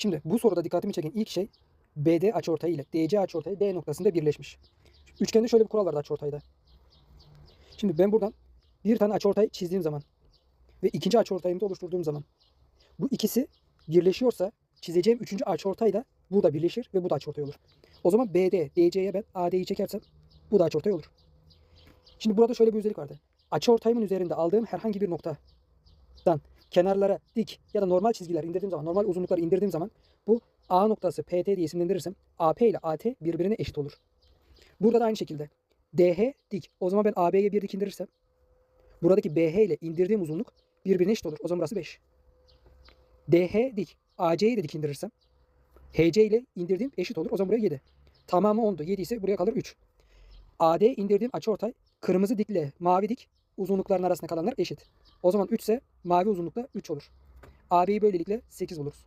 Şimdi bu soruda dikkatimi çeken ilk şey BD açıortayı ile DC açıortayı D noktasında birleşmiş. Üçgende şöyle bir kural vardı açıortayda. Şimdi ben buradan bir tane açıortay çizdiğim zaman ve ikinci açıortayımı da oluşturduğum zaman bu ikisi birleşiyorsa çizeceğim üçüncü açıortay da burada birleşir ve bu da açıortay olur. O zaman BD, DC'ye ben AD'yi çekersem bu da açıortay olur. Şimdi burada şöyle bir özellik vardı. Açıortayımın üzerinde aldığım herhangi bir noktadan kenarlara dik ya da normal çizgiler indirdiğim zaman, normal uzunlukları indirdiğim zaman bu A noktası PT diye isimlendirirsem AP ile AT birbirine eşit olur. Burada da aynı şekilde DH dik. O zaman ben AB'ye bir dik indirirsem buradaki BH ile indirdiğim uzunluk birbirine eşit olur. O zaman burası 5. DH dik. AC'yi de dik indirirsem HC ile indirdiğim eşit olur. O zaman buraya 7. Tamamı 10'du. 7 ise buraya kalır 3. AD indirdiğim açıortay kırmızı dikle mavi dik uzunlukların arasında kalanlar eşit. O zaman 3 ise mavi uzunlukta 3 olur. AB'yi böylelikle 8 buluruz.